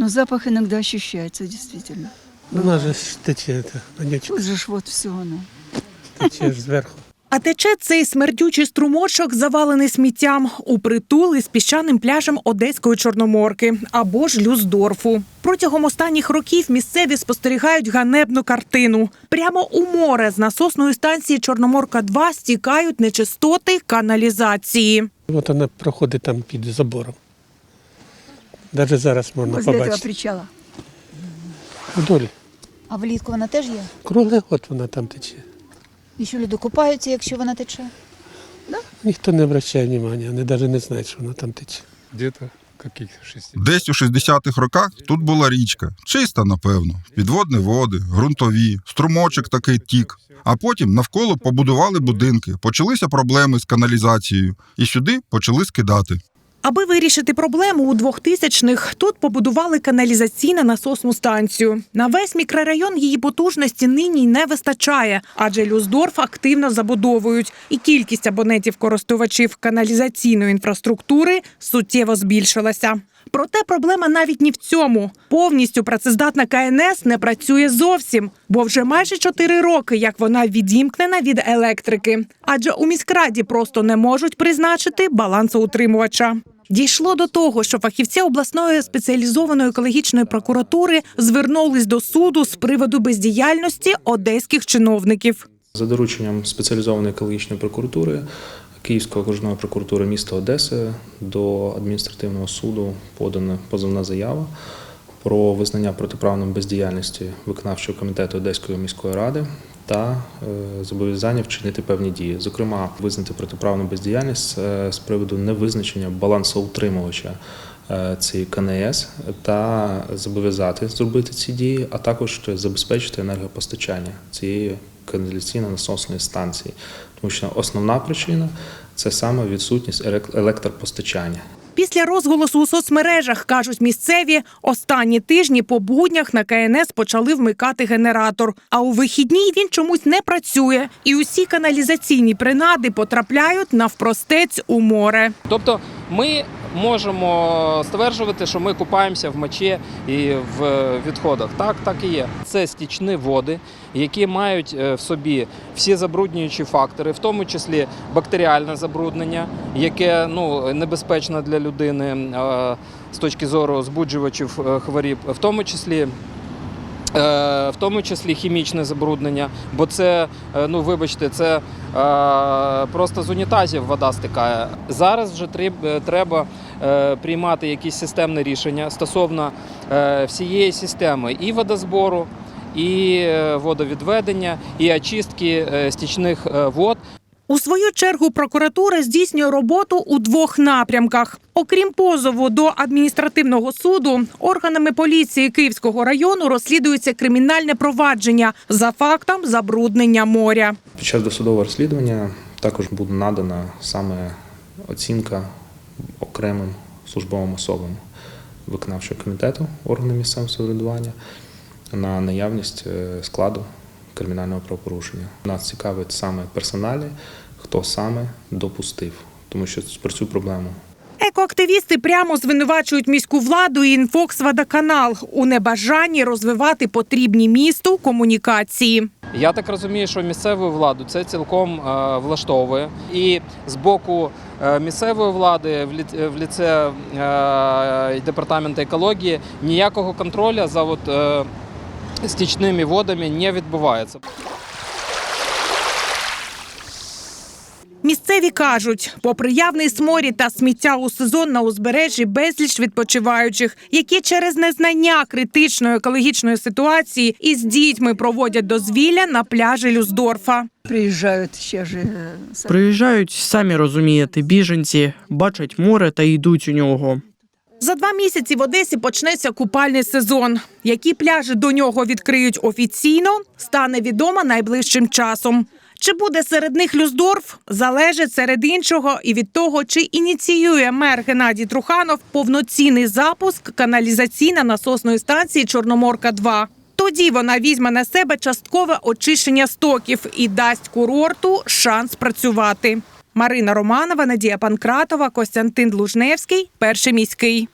Но запах иногда ощущается, действительно. Вона же ж тече, это, вонючка Тут же ж вот все оно. тече ж зверху. А тече цей смердючий струмочок, завалений сміттям, у притул із піщаним пляжем Одеської Чорноморки або ж Люсдорфу. Протягом останніх років місцеві спостерігають ганебну картину. Прямо у море з насосної станції Чорноморка 2 стікають нечистоти каналізації. От вона проходить там під забором. Навіть зараз можна Возле побачити. причала. Вдоль. А влітку вона теж є? Круглий год вона там тече. І що люди купаються, якщо вона тече? Ніхто не обращає уваги, вони навіть не знають, що вона там тече. Где-то каких 60. Десь у 60-х роках тут була річка, чиста, напевно, підводні води, ґрунтові, струмочок такий тік. А потім навколо побудували будинки, почалися проблеми з каналізацією, і сюди почали скидати. Аби вирішити проблему у 2000-х, тут побудували каналізаційну насосну станцію. На весь мікрорайон її потужності нині не вистачає, адже Люсдорф активно забудовують, і кількість абонентів-користувачів каналізаційної інфраструктури суттєво збільшилася. Проте проблема навіть не в цьому. Повністю працездатна КНС не працює зовсім, бо вже майже чотири роки, як вона відімкнена від електрики. Адже у міськраді просто не можуть призначити балансоутримувача. Дійшло до того, що фахівці обласної спеціалізованої екологічної прокуратури звернулись до суду з приводу бездіяльності одеських чиновників. За дорученням спеціалізованої екологічної прокуратури Київської окружної прокуратури міста Одеси до адміністративного суду подана позовна заява про визнання протиправної бездіяльності виконавчого комітету Одеської міської ради та е, зобов'язання вчинити певні дії, зокрема визнати протиправну бездіяльність е, з приводу невизначення балансоутримувача е, цієї КНС та зобов'язати зробити ці дії, а також забезпечити енергопостачання цієї каналізаційно-насосної станції, тому що основна причина це саме відсутність електропостачання. Після розголосу у соцмережах кажуть місцеві, останні тижні по буднях на КНС почали вмикати генератор. А у вихідні він чомусь не працює, і усі каналізаційні принади потрапляють навпростець у море. Тобто ми можемо стверджувати, що ми купаємося в мочі і в відходах. Так, так і є. Це стічні води, які мають е, в собі всі забруднюючі фактори, в тому числі бактеріальне забруднення, яке ну небезпечно для людини е, з точки зору збуджувачів е, хворіб, в тому числі. Е, В тому числі хімічне забруднення, бо це, е, ну вибачте, це е, просто з унітазів вода стикає. Зараз вже треб- треба приймати якісь системне рішення стосовно всієї системи і водозбору, і водовідведення, і очистки стічних вод. У свою чергу прокуратура здійснює роботу у двох напрямках. Окрім позову до адміністративного суду, органами поліції Київського району розслідується кримінальне провадження за фактом забруднення моря. Під час досудового розслідування також буде надана саме оцінка окремим службовим особам виконавчого комітету органів місцевого самоврядування на наявність е, складу кримінального правопорушення. Нас цікавить саме персоналі, хто саме допустив, тому що про цю проблему Екоактивісти прямо звинувачують міську владу і «Інфокс-Водоканал» у небажанні розвивати потрібні місту комунікації. Я так розумію, що місцеву владу це цілком е, влаштовує. І з боку е, місцевої влади в лі- в ліце е, департаменту екології ніякого контролю за от, е, стічними водами не відбувається. Місцеві кажуть, попри явний сморід та сміття у сезон на узбережжі безліч відпочиваючих, які через незнання критичної екологічної ситуації із дітьми проводять дозвілля на пляжі Люсдорфа. Приезжают сейчас же. э. Приїжджають, самі розумієте, біженці, бачать море та йдуть у нього. За два місяці в Одесі почнеться купальний сезон. Які пляжі до нього відкриють офіційно, стане відомо найближчим часом. Чи буде серед них Люсдорф, залежить серед іншого і від того, чи ініціює мер Геннадій Труханов повноцінний запуск каналізаційно-насосної станції Чорноморка 2 Тоді вона візьме на себе часткове очищення стоків і дасть курорту шанс працювати. Марина Романова, Надія Панкратова, Костянтин Лужневський, перший міський.